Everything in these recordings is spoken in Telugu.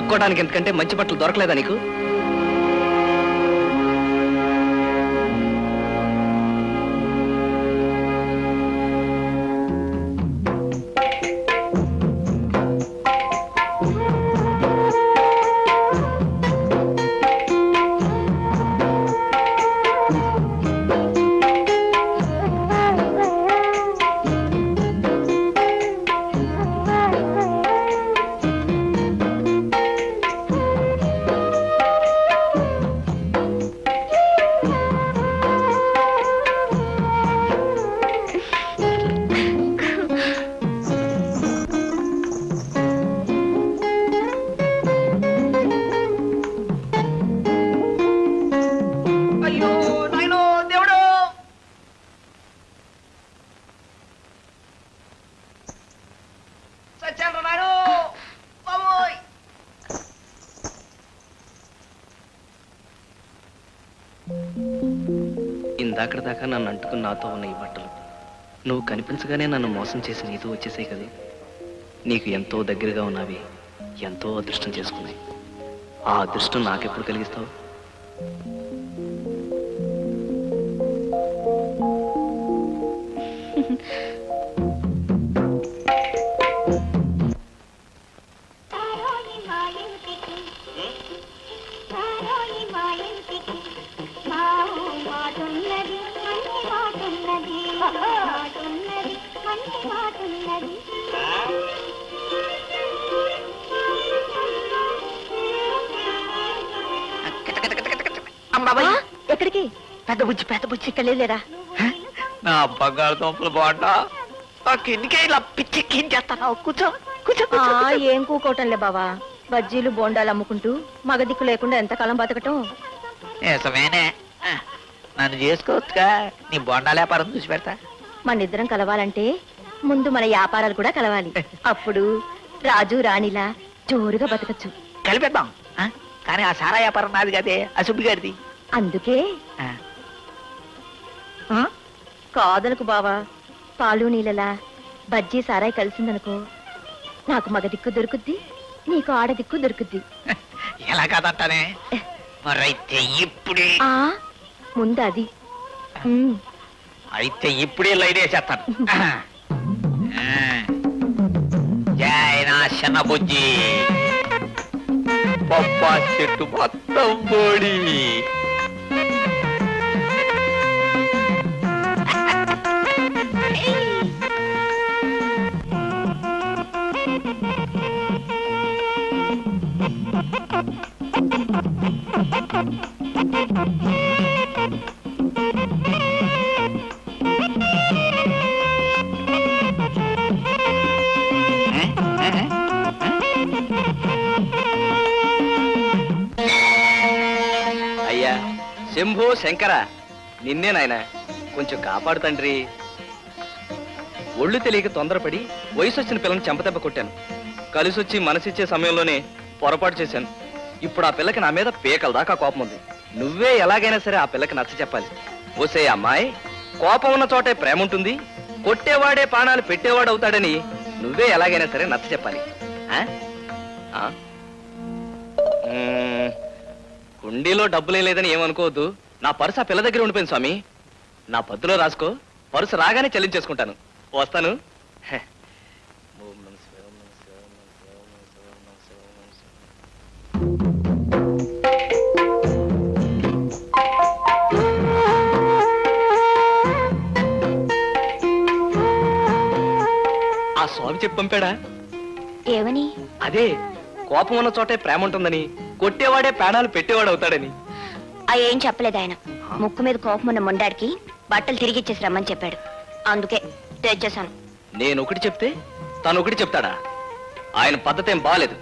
కొనుక్కోవడానికి ఎందుకంటే మంచి బట్టలు దొరకలేదా నీకు ఇందాకటి నన్ను అంటుకుని నాతో ఉన్న ఈ బట్టలు నువ్వు కనిపించగానే నన్ను మోసం చేసి నీతో వచ్చేసాయి కదా? నీకు ఎంతో దగ్గరగా ఉన్నవి ఎంతో అదృష్టం చేసుకున్నాయి. ఆ అదృష్టం నాకెప్పుడు కలిగిస్తావు? బుజ్జి పెద్ద బుజ్జి ఇక్కడ లేరా నా బంగారు దుంపలు బాగుంటా ఆ కిందికే ఇలా పిచ్చి చేస్తాను కూర్చో కూర్చో. ఏం కూకోవటంలే బావా. బజ్జీలు బోండాలు అమ్ముకుంటూ మగదిక్కు లేకుండా ఎంతకాలం బతకటం? నిజమేనే. నన్ను చేసుకోవచ్చుగా. నీ బొండాల వ్యాపారం చూసి పెడతా. మనిద్దరం కలవాలంటే ముందు మన వ్యాపారాలు కూడా కలవాలి. అప్పుడు రాజు రాణిలా జోరుగా బతకచ్చు. కలిపేద్దాం. ఆ? కానీ ఆ సారా వ్యాపారం నాది కదే ఆ సుబ్బి గారిది. అందుకే? కాదలకు బావా. పాలు నీళ్ళలా బజ్జీ సారాయి కలిసిందనుకో. నాకు మగ దిక్కు దొరుకుద్ది నీకు ఆడ దిక్కు దొరుకుద్ది. ఎలా కాదంటానే మరైతే ఇప్పుడే. ఆ ముందు అది ఉమ్. అయితే ఇప్పుడే లైన్ వేసేస్తాను. ఆ. జై నా చిన్న బుజ్జి పప్పా చెట్టు మొత్తం బోడి. శంకర నిన్నే నాయన కొంచెం కాపాడు తండ్రి. ఒళ్ళు తెలియక తొందరపడి వయసు వచ్చిన పిల్లని చెంపదెబ్బ కొట్టాను. కలిసొచ్చి మనసిచ్చే సమయంలోనే పొరపాటు చేశాను. ఇప్పుడు ఆ పిల్లకి నా మీద పేకల దాకా కోపం ఉంది. నువ్వే ఎలాగైనా సరే ఆ పిల్లకి నచ్చ చెప్పాలి. ఓసే అమ్మాయి కోపం ఉన్న చోటే ప్రేమ ఉంటుంది. కొట్టేవాడే ప్రాణాలు పెట్టేవాడు అవుతాడని నువ్వే ఎలాగైనా సరే నచ్చ చెప్పాలి. ఆ? ఆ? కుండీలో డబ్బులే లేదని ఏమనుకోవద్దు. నా పర్సు ఆ పిల్ల దగ్గర ఉండిపోయింది స్వామి. నా పద్దులో రాసుకో పర్సు రాగానే చెల్లించేసుకుంటాను. వస్తాను. హె. ఆ స్వామి చెప్పి పంపాడా? ఏమని? అదే కోపం ఉన్న చోటే ప్రేమ ఉంటుందని కొట్టేవాడే ప్రాణాలు పెట్టేవాడు అవుతాడని. ఏం చెప్పలేదు ఆయన. ముక్కు మీద కోపం ఉన్న మొండాడికి బట్టలు తిరిగి ఇచ్చేసి రమ్మని చెప్పాడు. అందుకే తెచ్చేసాను నేను ఒకటి చెప్తే తను ఒకటి చెప్తాడా? ఆయన పద్ధతి ఏం బాలేదు.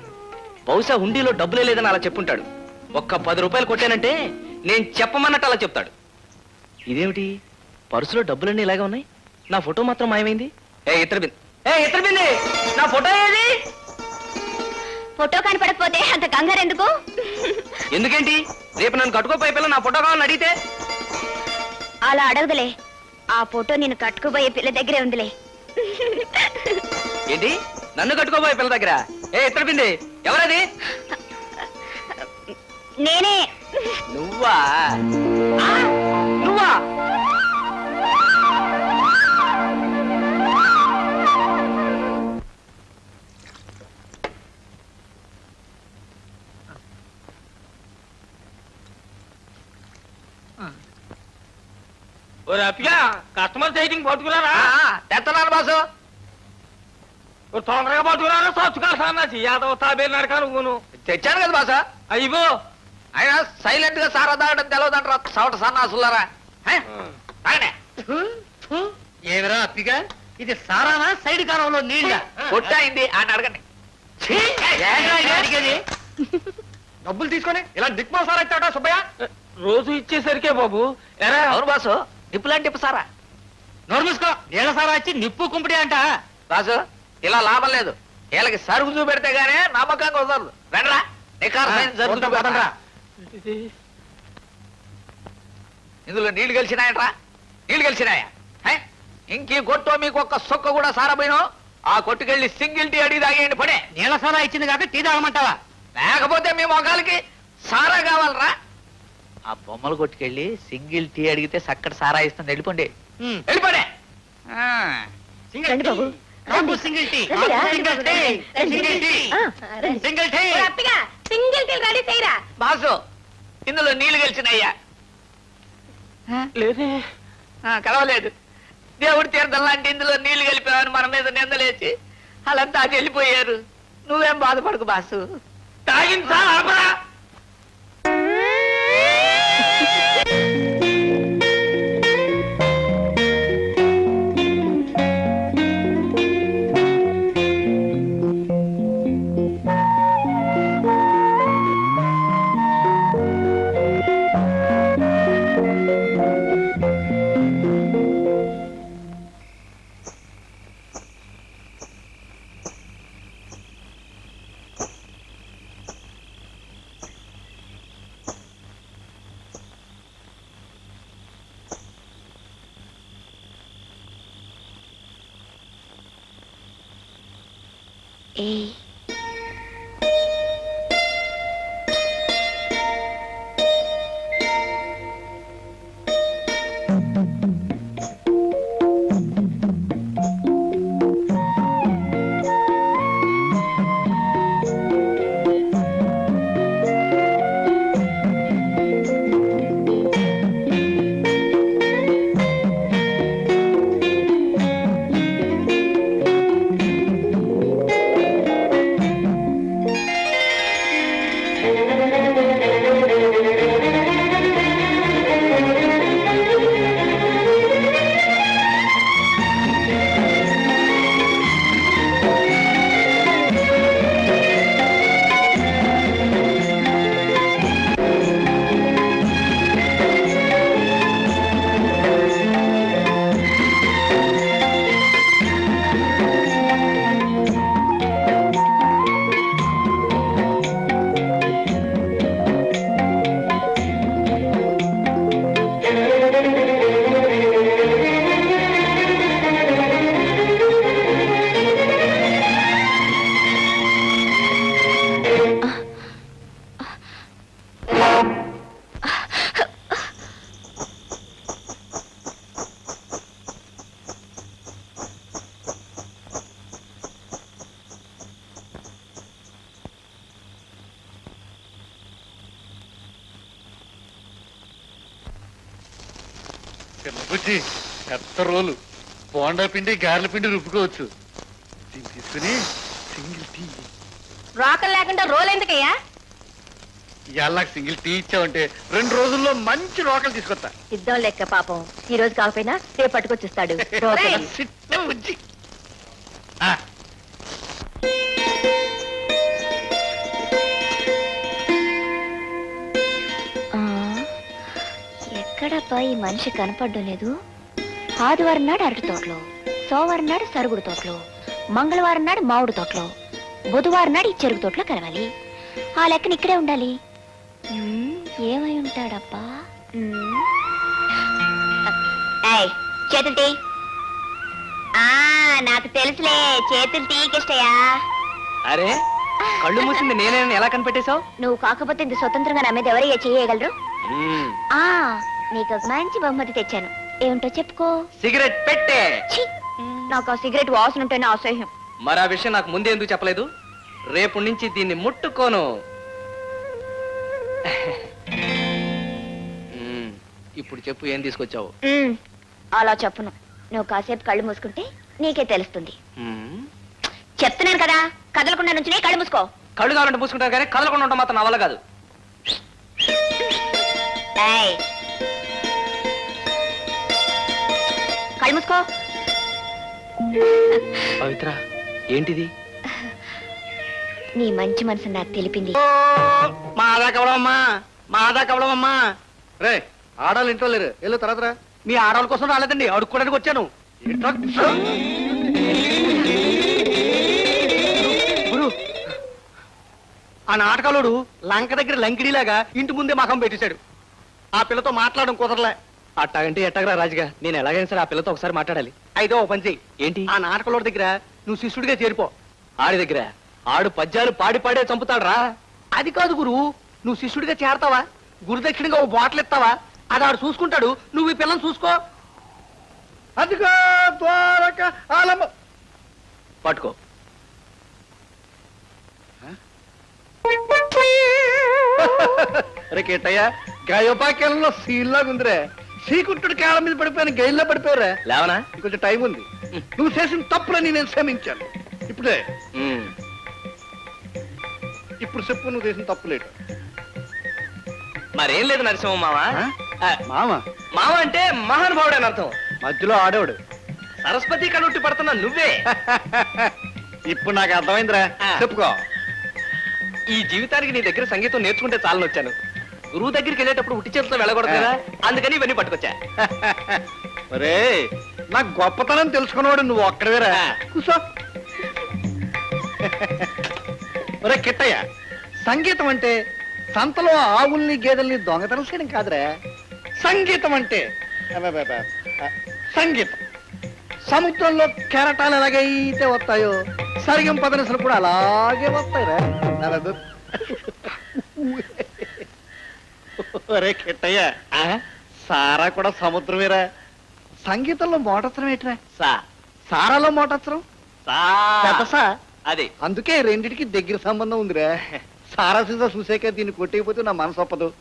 బహుశా హుండీలో డబ్బులే లేదని అలా చెప్పుంటాడు. ఒక్క పది రూపాయలు కొట్టానంటే నేను చెప్పమన్నట్టు అలా చెప్తాడు. ఇదేమిటి? పర్సులో డబ్బులన్నీ ఇలాగే ఉన్నాయి? నా ఫోటో మాత్రం మాయమైంది? ఏ ఇతర బింది. ఏ ఇతర బింది! నా ఫోటో ఏది? ఫోటో కనపడకపోతే అంత కంగారు ఎందుకు? ఎందుకేంటి? రేపు నన్ను కట్టుకోపోయే పిల్ల నా ఫోటో కావాలని అడిగితే? అలా అడగదులే. ఆ ఫోటో నేను కట్టుకుపోయే పిల్ల దగ్గరే ఉందిలే. ఏంటి? నన్ను కట్టుకోబోయే పిల్ల దగ్గర? ఏ ఇతర బింది ఎవరది? నేనే. నువ్వా? నువ్వా? కస్టమర్ సైటింగ్ పట్టుకున్నారా? తెత్తనాను బాసు. ఓ తొందరగా పట్టుకున్నారా సచ్చుకా సన్నాసి? యాదవ తాబే నడక నువ్వును. తెచ్చాను కదా బాసా. అయ్యో. అయినా సైలెంట్గా సారా తాగడం తెలవదంటారా సవట సన్నాసులారా. ఏమిరా అప్పిగా? ఇది సారానా సైడ్ కాలంలో నీళ్ళ? కొట్టయింది అని అడగండి. అడిగేది? డబ్బులు తీసుకొని ఇలా దిక్మా సార్ వచ్చాట సుబ్బయ్య? రోజు ఇచ్చేసరికే బాబు. ఎరా. అవును బాసు. నిప్పులాంటి నిప్పు సారా? నోరు మూసుకో. నీళ్ళ సారా వచ్చి నిప్పు కుంపిడి అంట. బాసు ఇలా లాభం లేదు. వీళ్ళకి సరుకు చూపెడితే గానీ నమ్మకంగా కుదరదు. పదండ్రా. ఇందులో నీళ్ళు కలిసినాయట్రా నీళ్ళు కలిసినాయా హే? ఇంకీ కొట్టో మీకు ఒక్క సొక్క కూడా సారపోయినో ఆ కొట్టుకెళ్ళి సింగిల్ టీ అడిగి తాగేయండి పడే. నీళ్ళ సారా ఇచ్చింది కాక టీ తాగమంటావా? లేకపోతే మీ మొఖాలకి సారా కావాలరా? ఆ బొమ్మలు కొట్టుకెళ్ళి సింగిల్ టీ అడిగితే చక్కటి సారా ఇస్తుంది. వెళ్ళిపోండి. ఉమ్. వెళ్ళిపోండి. ఆ. సింగిల్ రండి టీ. బాబు. నాకు సింగిల్ టీ. రండి. Single tea. Single tea. ఆ, రండి. Single tea. Single tea ready చేయరా? బాసు ఇందులో నీళ్ళు కలిసినాయ్యా లేదే. ఆ, కలవలేదు. దేవుడి తీర్థం లాంటి ఇందులో నీళ్ళు కలిపావని మన మీద నిందలేసి వాళ్ళంతా వెళ్ళిపోయారు. నువ్వేం బాధపడకు బాసు. తాగింది సార్ ఆపరా. బుజ్జి పెద్ద రోలు. బోండా పిండి గారెల పిండి రుబ్బుకోవచ్చు. దీన్ని తీసుకుని సింగిల్ టీ. రోకలు లేకుండా రోల్ ఎందుకయ్యా? ఇవాళ నాకు సింగిల్ టీ ఇచ్చావంటే రెండు రోజుల్లో మంచి రోకలు తీసుకొస్తా. ఇద్దాం లెక్క పాపం. ఈ రోజు కాకపోయినా రేపు పట్టుకొచ్చిస్తాడు. ఎక్కడబ్బా ఈ మనిషి కనపడడం లేదు. ఆదివారం నాడు అరటి తోటలో సోమవారం నాడు సరుగుడు తోటలో మంగళవారం నాడు మామిడి తోటలో బుధవారం నాడు ఈ చెరుకు తోటలో కలవాలి. ఆ లెక్కన ఇక్కడే ఉండాలి. ఏమై ఉంటాడబ్బా? చేతులు తీ. ఆ నాకు తెలుసులే చేతులు తీకిష్టయా అరే కళ్ళు మూసింది నేనేనని ఎలా కనిపెట్టేశావు? నువ్వు కాకపోతే ఇంత స్వతంత్రంగా నా మీద ఎవరయ్యా చేయగలరు ఆ నీకు మంచి బహుమతి తెచ్చాను ఏమిటో చెప్పుకో సిగరెట్ పెట్టే ఛీ! నాకు ఆ సిగరెట్ వాసన ఉంటేనే అసహ్యం మరి ఆ విషయం నాకు ముందే ఎందుకు చెప్పలేదు రేపు నుంచి దీన్ని ముట్టుకోను మ్మ్. ఇప్పుడు చెప్పు ఏం తీసుకొచ్చావు మ్మ్. అలా చెప్పను నువ్వు కాసేపు కళ్ళు మూసుకుంటే నీకే తెలుస్తుంది మ్మ్. చెప్తున్నాను కదా కదలకుండా నుంచి కళ్ళు మూసుకో కళ్ళు కావాలంటే పూసుకుంటారు కానీ కదలకుండా ఉంటాం మాత్రం నా వల్ల కాదు ఏయ్. కళ్ళు మూసుకో. పవిత్ర ఏంటిది? నీ మంచి మనసు నాకు తెలిపింది. మాదా కవడమ్మా మాదా రే ఆడాలి ఇంట్లో లేరు. వెళ్ళు తర్వాత రా. మీ ఆడవాళ్ళ కోసం రాలేదండి అడుక్కోడానికి వచ్చాను. ఏంట్రా? గురు ఆ నాటకాలోడు లంక దగ్గర లంకిడిలాగా ఇంటి ముందే మకం పెట్టేశాడు. ఆ పిల్లతో మాట్లాడడం కుదరలే. అట్టాగంటే ఎట్టగరా రాజుగా? నేను ఎలాగైనా సరే ఆ పిల్లతో ఒకసారి మాట్లాడాలి. అయితే ఓ పని చెయ్యి. ఏంటి? ఆ నాటకలోడి దగ్గర నువ్వు శిష్యుడిగా చేరిపో. ఆడి దగ్గర? ఆడు పద్యాలు పాడి పాడే చంపుతాడు రా అది కాదు గురు. నువ్వు శిష్యుడిగా చేరతావా? గురుదక్షిణగా ఓ బాటిల్ ఇస్తావా అది ఆడు చూసుకుంటాడు. నువ్వు ఈ పిల్లని చూసుకో. అదిగో ద్వారక పట్టుకో. అరే కేటయ్య గాయోపాక్యాలలో సీల్లాగా ఉందిరే శ్రీకుంఠుడి కాళ్ళ మీద పడిపోయిన గైల్లో పడిపోయారా? లేవనా? ఇంకొంచెం టైం ఉంది. నువ్వు చేసిన తప్పులని నేను క్షమించాను ఇప్పుడే. ఇప్పుడు చెప్పు నువ్వు చేసిన తప్పులేట మరేం లేదు నరసింహ ఆ? ఆ, మామ మామ అంటే మహానుభావుడు అని అర్థం. మధ్యలో ఆడేవాడు. సరస్వతి కనుట్టి పడుతున్నా నువ్వే. ఇప్పుడు నాకు అర్థమైందిరా. ఆ. చెప్పుకో. ఈ జీవితానికి నీ దగ్గర సంగీతం నేర్చుకుంటే చాలని వచ్చాను గురువు దగ్గరికి వెళ్ళేటప్పుడు ఉట్టి చేతితో వెళ్ళకూడదు కదా? అందుకని ఇవన్నీ పట్టుకొచ్చా. మరే నా గొప్పతనం తెలుసుకున్నవాడు నువ్వు ఒక్కడవేరా. కూసో. ఒరే కిట్టయ్య సంగీతం అంటే సంతలో ఆవుల్ని గేదెల్ని దొంగతనం చేయడం కాదురా. సంగీతం అంటే అబ్బబ్బబ్బ. సంగీతం. సముద్రంలో కెరటాలు ఎలాగైతే వస్తాయో సరిగం పదనసలు కూడా అలాగే వస్తాయిరా. నలదు. ఒరే కిట్టయ్య? సారా కూడా సముద్రమేరా. సంగీతంలో మోటత్రం ఏంట్రా? సా. సారాలో మోటత్రం సా. అది. అందుకే రెండిటికి దగ్గర సంబంధం ఉందిరా. సారా సీసా చూసాక దీన్ని కొట్టేయకపోతే నా మనసు ఒప్పదు.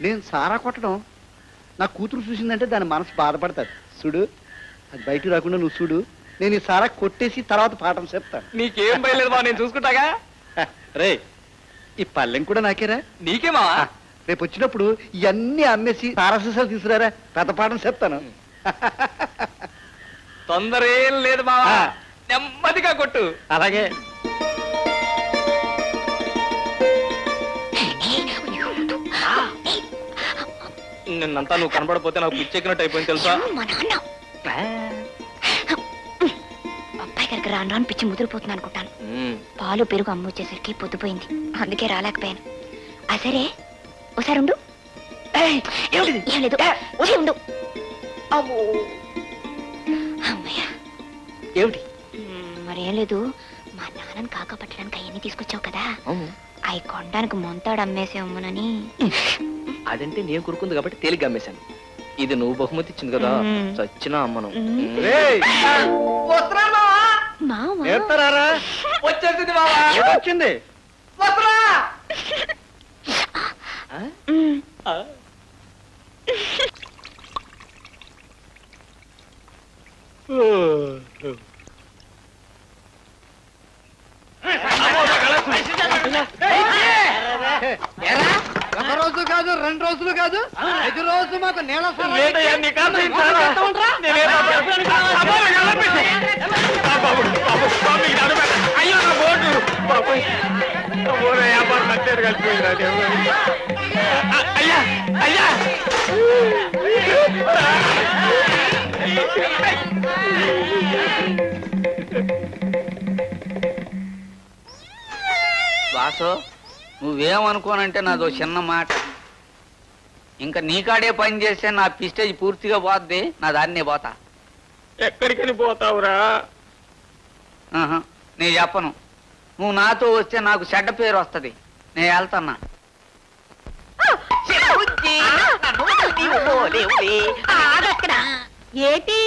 నేను సారా కొట్టడం నా కూతురు చూసిందంటే దాని మనసు బాధపడతాది. చూడు అది బయట రాకుండా నువ్వు చూడు. నేను ఈ సారా కొట్టేసి తర్వాత పాఠం చెప్తాను. నీకేం బయలేదు నేను చూసుకుంటాగా? రే ఈ పల్లెం కూడా నాకేరా? నీకే మావా? ఆ, రేపు వచ్చినప్పుడు ఇవన్నీ అమ్మేసి సారా సీసాలు తీసుకురారా? పెద్ద పాఠం చెప్తాను. తొందర ఏం లేదు మావా. ఆ. నెమ్మదిగా కొట్టు. అలాగే. నిన్నంతా నువ్వు కనబడపోతే నాకు పిచ్చెక్కినట్టు అయిపోయింది తెలుసా? మా నాన్న. అబ్బాయి గారికి రాను రాను పిచ్చి ముదిరిపోతుంది అనుకుంటాను. పాలు పెరుగు అమ్మ వచ్చేసరికి పొద్దుపోయింది. అందుకే రాలేకపోయాను. ఆ సరే. ఒకసారి ఉండు. ఏం లేదు. ఉండు. అమ్మయ్య. ఏమిటి? మ్, మరేం లేదు. మా నాన్నని కాక పట్టడానికి అవన్నీ తీసుకొచ్చావు కదా. అవి కొనడానికి మొంతాడు అమ్మేసేమోనని అదంటే నేను కురుకుంది కాబట్టి తేలిగ్గా అమ్మేశాను. ఇది నువ్వు బహుమతి ఇచ్చింది కదా. చచ్చినా అమ్మను. వచ్చింది ఆ? మ్, వాసు నువ్వేమనుకోనంటే నాదో చిన్న మాట. ఇంకా నీకాడే పని చేస్తే నా పిస్టేజ్ పూర్తిగా పోద్ది నా దాన్నే పోతా. ఎక్కడికని పోతావురా? ఆహా, నేను చెప్పను. నువ్వు నాతో వస్తే నాకు చెడ్డ పేరు వస్తది. నేను వెళ్తున్నా. ఆగక్కడ ఏటి?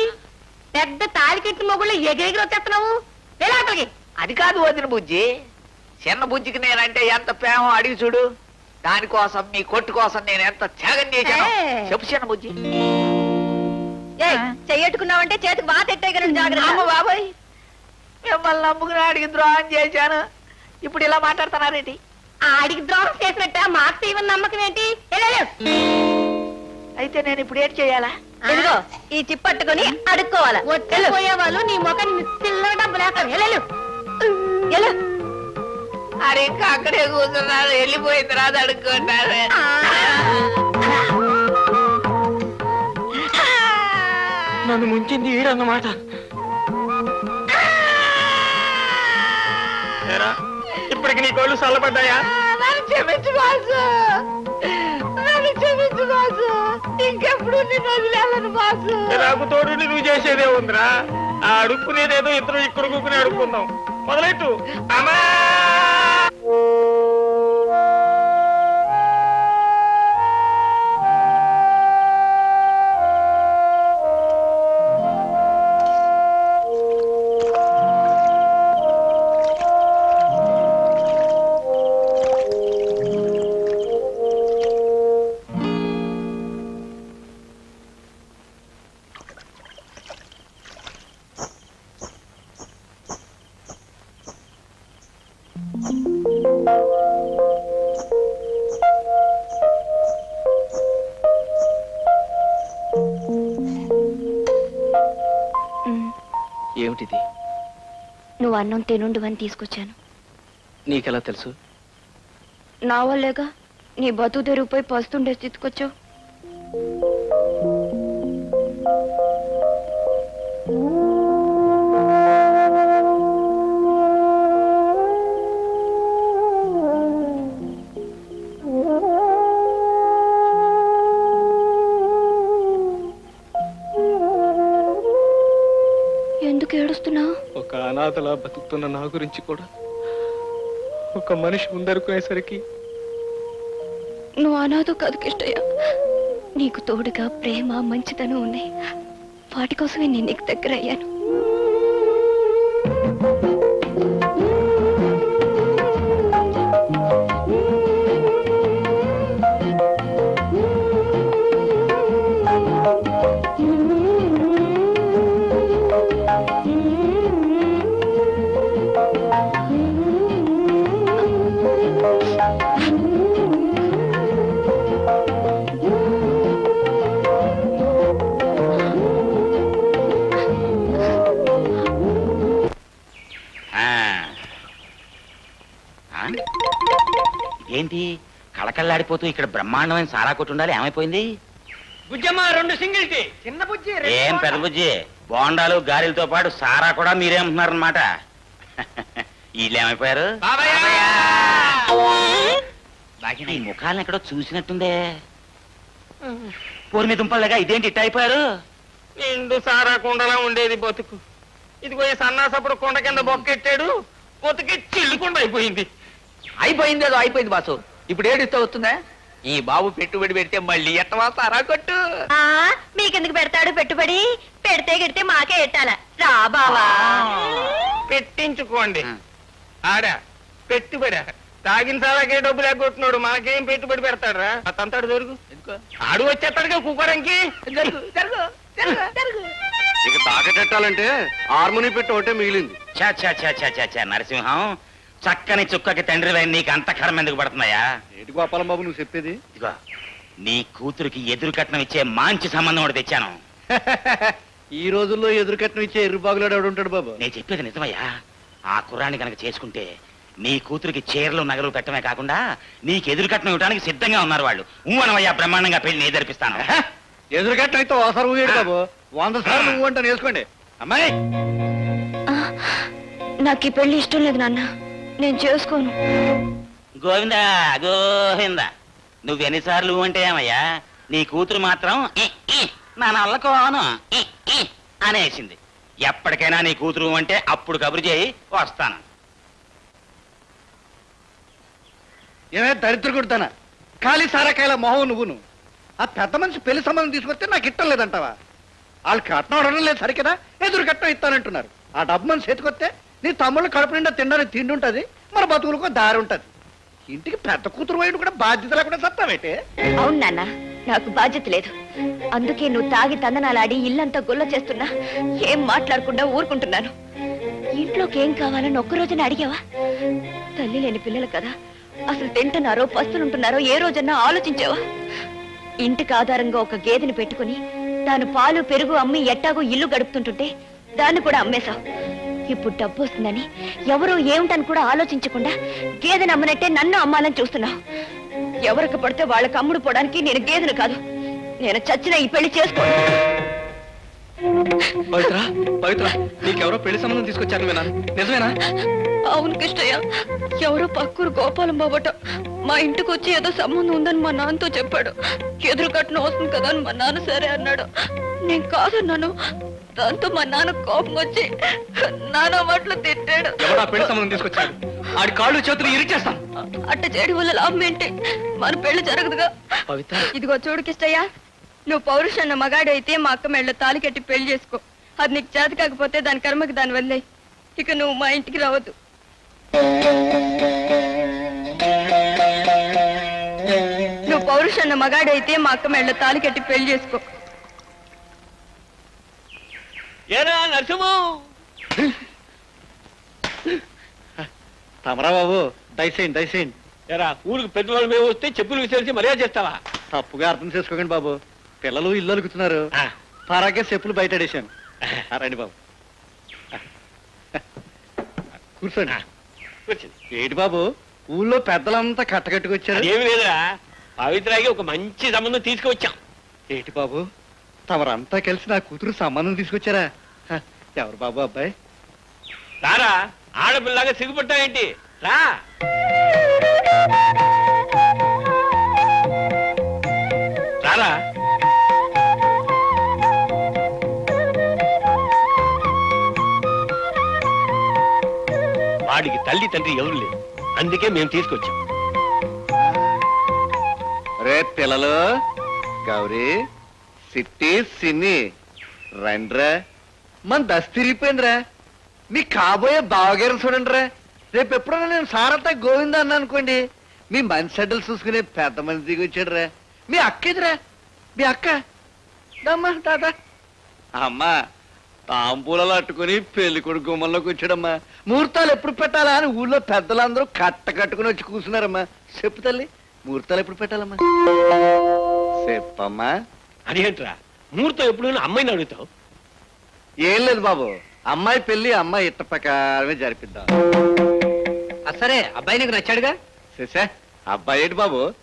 పెద్ద తాలికెట్టు మొగుళ్ళు ఎగిరెగిరి వచ్చేస్తున్నావు? అది కాదు వదిన బుజ్జి. చిన్న బుజ్జికి నేనంటే ఎంత ప్రేమ అడిగి చూడు. దానికోసం మీ కొట్టు కోసం నేను ఎంత త్యాగం చేశాను. చెప్పు చిన్న బుజ్జి. చెయ్యట్టుకున్నావంటే చేతికి బాగా తెట్టేయగలను అమ్మ జాగ్రత్త. బాబాయ్ మిమ్మల్ని నమ్ముకుని అడిగి ద్రోహం చేశాను. ఇప్పుడు ఇలా మాట్లాడుతున్నారేంటి? ఆడికి ద్రోహం చేసినట్ట మాకు తీవని నమ్మకం ఏంటి. అయితే నేను ఇప్పుడు ఏం చేయాలా? ఇదిగో ఈ చిప్పట్టుకుని అడుక్కోవాలా. పోయే వాళ్ళు. నీ ముఖం చిల్లర డబ్బు లేక వెళ్ళు. వెళ్ళు. అది ఇంకా అక్కడే కూర్చున్నారు. వెళ్ళిపోయిన తర్వాత అడుక్కుంటారు. నన్ను ముంచింది ఈడన్నమాట. ఏరా, ఇప్పటికి నీ కళ్ళు చల్లబడ్డాయా? నన్ను క్షమించు బాసు. నన్ను క్షమించు బాసు. ఇంకెప్పుడు నిన్ను వదిలేలను బాసు. నాకు తోడు నువ్వు చేసేదే ఉందిరా. ఆ అడుక్కునేదేదో ఇద్దరు ఇక్కడ కూకుని అడుక్కుందాం. మొదలెట్టు. అమ్మా! ఏమిటిది? నువ్వు అన్నం తినుండు అని తీసుకొచ్చాను. నీకెలా తెలుసు? నా వల్లేగా నీ బతుకు తెరిగిపోయి పస్తుండే స్థితికొచ్చావు. బతుకుతున్న నా గురించి కూడా ఒక మనిషి ఉందనుకునేసరికి నువ్వు అనాథం కాదు కిష్టయ్య నీకు తోడుగా ప్రేమ మంచితనం ఉన్నాయి. వాటి కోసమే నేను నీకు దగ్గర అయ్యాను ఏంటి? కళకళ్ళాడిపోతూ ఇక్కడ బ్రహ్మాండమైన సారా కొట్టు ఉండాలి ఏమైపోయింది? బుజ్జమ్మ రెండు సింగిల్ టీ. చిన్న బుజ్జి ఏం పెద్ద బుజ్జి? బోండాలు గారెలతో పాటు సారా కూడా మీరేమంటున్నారనమాట వీళ్ళు ఏమైపోయారు? ఈ ముఖాలను ఎక్కడో చూసినట్టుందే. పూర్మి దుంపలుగా ఇదేంటి ఇట్ట అయిపోయారు? నిండు సారా కుండలా ఉండేది బతుకు. ఇదిగో ఈ సన్నాసప్పుడు కొండ కింద బొక్కెట్టాడు బతుకి చిల్లుకుండా అయిపోయింది. అయిపోయింది ఏదో అయిపోయింది బాసు. ఇప్పుడు ఏడిస్తే వస్తుందా? ఈ బాబు పెట్టుబడి పెడితే మళ్ళీ ఎట్టవా సారా కొట్టు? ఆ, మీకెందుకు పెడతాడు పెట్టుబడి? పెడితే గిడితే మాకే ఎట్టాల? రా బావా. పెట్టించుకోండి. ఆ. ఆడ పెట్టుబడి? తాగిన సారాకే డబ్బులు ఎగ్గొట్టినాడు మనకేం పెట్టుబడి పెడతాడురా? అతంతాడు దొరుకు. ఎందుకో? ఆడు వచ్చేస్తాడుగా కుక్కరంకి. జరుగు జరుగు జరుగు జరుగు. ఇక తాకటెట్టాలంటే హార్మోని పెట్టి ఒకటే మిగిలింది. చా చా చా చా చా చా నరసింహం చక్కని చుక్కకి తండ్రి నీకు అంత కర్మ ఎందుకు పడుతున్నాయా? ఏంటి గోపాలం బాబు నువ్వు చెప్పేది? ఇదిగో నీ కూతురికి ఎదురు కట్నం ఇచ్చే మంచి సంబంధం ఒకటి తెచ్చాను. ఈ రోజుల్లో ఎదురుకట్నం ఇచ్చే ఎర్రుబాగులాడు ఎవడు ఉంటాడు బాబు? నేను చెప్పేది నిజమయ్యా. ఆ కుర్రాన్ని కనుక చేసుకుంటే నీ కూతురికి చీరలు నగలు పెట్టడమే కాకుండా నీకు ఎదురు కట్నం ఇవ్వడానికి సిద్ధంగా ఉన్నారు వాళ్ళు. ఊవనవయ్యా బ్రహ్మాండంగా పెళ్ళి నేను జరిపిస్తాను ఎదురుకట్నం అయితే ఓసారి ఊగాడు బాబు. వంద సార్లు నువ్వు అంటాను వేసుకోండి. అమ్మాయి! నాకు ఈ పెళ్ళి ఇష్టం లేదు నాన్న. నేను చేసుకోను. గోవిందా గోవిందా. నువ్వు ఎన్నిసార్లు అంటే ఏమయ్యా? నీ కూతురు మాత్రం "ఈ, ఈ, నా నల్లకోను ఈ, ఈ" అనేసింది. ఎప్పటికైనా నీ కూతురు అంటే అప్పుడు కబురు చేయి వస్తాను. ఏమే దరిద్ర కొడుతానా? ఖాళీ సారకాయల మొహం నువ్వును. ఆ పెద్ద మనిషి పెళ్ళి సంబంధం తీసుకొస్తే నాకు ఇట్టం లేదంటావా? వాళ్ళు కట్నం అడగడం లేదు సరికదా? ఎదురు కట్నం ఇస్తానంటున్నారు. ఆ డబ్బు మన చేతికొస్తే నీ తమ్ముళ్ళు కడుపు నిండా తినడానికి తిండి ఉంటుంది మన బతుకులకు దారి ఉంటుంది. ఇంటికి పెద్ద కూతురు వైపు కూడా బాధ్యత లేకుండా సత్తావేటే? అవును నాన్న నాకు బాధ్యత లేదు. అందుకే నువ్వు తాగి తందనాలాడి ఇల్లంతా గుల్ల చేస్తున్నా ఏం మాట్లాడకుండా ఊరుకుంటున్నాను. ఇంట్లోకి ఏం కావాలని ఒక్క రోజున అడిగావా? తల్లి లేని పిల్లలు కదా అసలు తింటున్నారో పస్తులుంటున్నారో ఏ రోజన్నా ఆలోచించావా? ఇంటికి ఆధారంగా ఒక గేదెని పెట్టుకుని తాను పాలు పెరుగు అమ్మి ఎట్టాగో ఇల్లు గడుపుతుంటుంటే దాన్ని కూడా అమ్మేశావు. ఇప్పుడు డబ్బు వస్తుందని ఎవరో ఏమిటని కూడా ఆలోచించకుండా గేదెని అమ్మనట్టే నన్ను అమ్మాలని చూస్తున్నావు. ఎవరికి పడితే వాళ్ళకి అమ్ముడు పోవడానికి నేను గేదెను కాదు. నేను చచ్చిన ఈ పెళ్ళి చేసుకోను. పవిత్ర పవిత్ర నీకెవరో పెళ్ళి సంబంధం తీసుకొచ్చారు నిజమేనా? అవును కిష్టయ్య ఎవరో పక్కూరు గోపాలం బాబట మా ఇంటికి వచ్చి ఏదో సంబంధం ఉందని మా నాన్నతో చెప్పాడు. ఎదురు కట్నం వస్తుంది కదా అని మా నాన్న సరే అన్నాడు. నేను కాదన్నాను. దాంతో మా నాన్న కోపం వచ్చి నాన్న మాటలు తిట్టాడు. ఎవడా పెళ్ళి సంబంధం తీసుకొచ్చాడు? ఆడి కాళ్ళు చేతులు ఇరిచేస్తాను. అట్ట చేయడం వల్ల లాభం ఏంటి? మన పెళ్ళి జరగదుగా. పవిత్ర ఇదిగో చూడు కిష్టయ్య నువ్వు పౌరుషన్న మగాడు అయితే మా అక్క మెళ్ళ తాలి కట్టి పెళ్ళి చేసుకో. అది నీకు చేత కాకపోతే దాని కర్మకి దాని వల్లే. ఇక నువ్వు మా ఇంటికి రావద్దు. నువ్వు పౌరుషన్న మగాడు అయితే మా అక్క మెళ్ళ తాలి కట్టి పెళ్ళి చేసుకో. ఏరా నరసింహు? తమరా బాబు దయచేయండి దయచేయండి. ఏరా ఊరికి పెద్దవాళ్ళు మేము వస్తే చెప్పులు విసిరిచి మర్యాద చేస్తావా? తప్పుగా అర్థం చేసుకోకండి బాబు. పిల్లలు ఇల్లు అలుకుతున్నారు. ఆ. పరాగే చెప్పులు బయట పడేశాను ఆ, రండి బాబు. కూర్చోండి. వచ్చింది ఏంటి బాబు ఊళ్ళో పెద్దలంతా కట్టకట్టుకొచ్చారు? ఏమి లేదురా. పవిత్రాకి ఒక మంచి సంబంధం తీసుకువచ్చాం. ఏంటి బాబు? తమరంతా కలిసి నా కూతురు సంబంధం తీసుకొచ్చారా? హ, ఎవరు బాబు అబ్బాయి? రారా ఆడపిల్లగా సిగ్గుపట్టావేంటి రా. రారా. వాడికి తల్లి తండ్రి ఎవరు లేరు. అందుకే మేము తీసుకొచ్చాం. రే పిల్లలు గౌరీ సిట్టి సిన్ని. రండ్రా. మన దశ తిరిగిపోయిందిరా. మీ కాబోయే బావగారిని చూడండి రా రేపు ఎప్పుడైనా నేను సారత గోవింద అన్నా అనుకోండి. మీ మంచి సెడ్డలు చూసుకునే పెద్ద మంది దిగి వచ్చాడు రా మీ అక్క ఎదురా మీ అక్క? దమ్మా తాత. అమ్మా తాంబూలాలు అట్టుకుని పెళ్ళి కొడుకు గుమ్మంలోకి వచ్చాడమ్మా. ముహూర్తాలు ఎప్పుడు పెట్టాలా అని ఊళ్ళో పెద్దలందరూ కట్ట కట్టుకుని వచ్చి కూర్చున్నారమ్మా. చెప్పు తల్లి ముహూర్తాలు ఎప్పుడు పెట్టాలమ్మా? చెప్పమ్మా. అదేంట్రా? ముహూర్తం ఎప్పుడు అమ్మాయిని అడుగుతావు? ఏం లేదు బాబు. అమ్మాయి పెళ్ళి అమ్మాయి ఇట్ట ప్రకారమే జరిపిద్దాం. సరే అబ్బాయి నీకు నచ్చాడుగా? చేసా అబ్బాయి ఏంటి బాబు?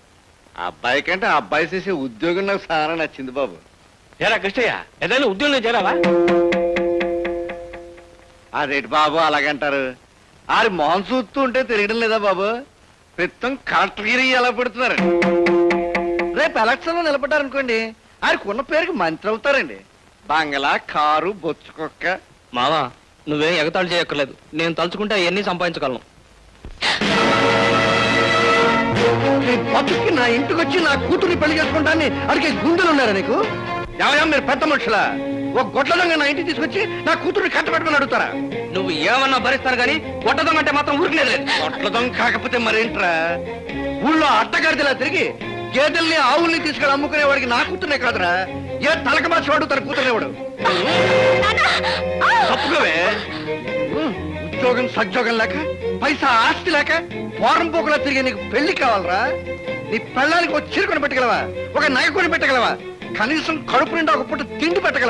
అబ్బాయి కంటే అబ్బాయి చేసే ఉద్యోగం నాకు చాలా నచ్చింది బాబు. ఏరా కృష్ణయ్య ఏదైనా ఉద్యోగంలో చేరావా? అదేంటి బాబు అలాగంటారు? ఆరి మొహం చూస్తూ ఉంటే తిరగడం లేదా బాబు? ప్రస్తుతం కలెక్టర్గిరి ఎలా పెడుతున్నారు? రేపు ఎలక్షన్లో నిలబడ్డారనుకోండి ఆరికి ఉన్న పేరుకి మంత్రి అవుతారండి. బంగళా కారు బొచ్చు కుక్క. మావా నువ్వేం ఎగతాళి చేయక్కర్లేదు. నేను తలుచుకుంటే అవన్నీ సంపాదించగలను. నీ బతుక్కి నా ఇంటికి వచ్చి నా కూతుర్ని పెళ్ళి చేసుకుంటాన్ని అడిగే గుండెలు ఉన్నారా నీకు? ఎవయా మీరు పెద్ద మనుషులా? ఒక గొడ్ల దొంగ నా ఇంటికి తీసుకొచ్చి నా కూతుర్ని కట్టబెట్టమని అడుగుతారా? నువ్వు ఏమన్నా భరిస్తాను కానీ కొట్టదమంటే మాత్రం ఊరికలేదు గొడ్ల దొంగ కాకపోతే మరేంట్రా? ఊళ్ళో అట్టగాడిదలా తిరిగి గేదెల్ని ఆవుల్ని తీసుకెళ్ళి అమ్ముకునే వాడికి నా కూతురే కాదురా. ఏ తలక వాడు? తన కూతురేవాడు తప్పుకోవే. ఉద్యోగం సద్యోగం లేక పైసా ఆస్తి లేక పోరం పోకులా తిరిగి నీకు పెళ్ళి కావాలరా? నీ పెళ్ళానికి ఒక చీర కొని పెట్టగలవా? ఒక నగ కొని పెట్టగలవా? కనీసం కడుపు నిండా ఒక పూట తిండి పెట్టగలవా?